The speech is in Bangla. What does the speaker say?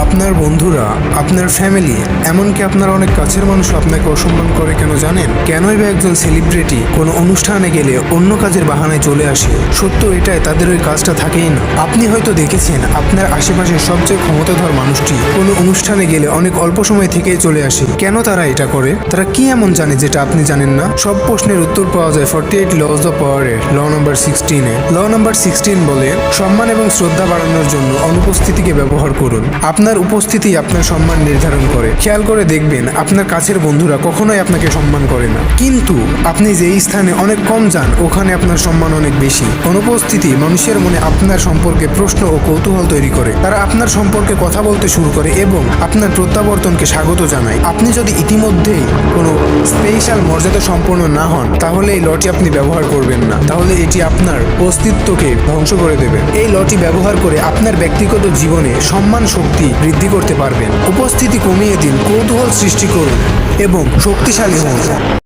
আপনার বন্ধুরা, আপনার ফ্যামিলি এমনকি আপনার অনেক কাছের মানুষ আপনাকে অসম্মান করে কেন জানেন? কেনই বা একজন সেলিব্রিটি কোনো অনুষ্ঠানে গেলে অন্য কাজের বাহানায় চলে আসে? সত্য এটাই, তাদের ওই কাজটা থাকেই না। আপনি হয়তো দেখেছেন, আপনার আশেপাশের সবচেয়ে ক্ষমতাধর মানুষটি কোনো অনুষ্ঠানে গেলে অনেক অল্প সময় থেকেই চলে আসে। কেন তারা এটা করে? তারা কি এমন জানে যেটা আপনি জানেন না? সব প্রশ্নের উত্তর পাওয়া যায় ফর্টি এইট লজ অফ পাওয়ারের ল নাম্বার সিক্সটিনে ল নম্বর সিক্সটিন বলে, সম্মান এবং শ্রদ্ধা বাড়ানোর জন্য অনুপস্থিতিকে ব্যবহার করুন। আপনার উপস্থিতি আপনার সম্মান নির্ধারণ করে। খেয়াল করে দেখবেন, আপনার কাছের বন্ধুরা কখনোই আপনাকে সম্মান করে না। কিন্তু আপনি যেই স্থানে অনেক কম যান, ওখানে আপনার সম্মান অনেক বেশি। অনুপস্থিতি মানুষের মনে আপনার সম্পর্কে প্রশ্ন ও কৌতূহল তৈরি করে। তারা আপনার সম্পর্কে কথা বলতে শুরু করে এবং আপনার প্রত্যাবর্তনকে স্বাগত জানায়। আপনি যদি ইতিমধ্যেই কোনো স্পেশাল মর্যাদা সম্পন্ন না হন, তাহলে এই লটি আপনি ব্যবহার করবেন না। তাহলে এটি আপনার অস্তিত্বকে ধ্বংস করে দেবে। এই লটি ব্যবহার করে আপনার ব্যক্তিগত জীবনে সম্মান শক্তি বৃদ্ধি করতে পারবেন। উপস্থিতি কমিয়ে দিন, কৌতূহল সৃষ্টি করুন এবং শক্তিশালী হন।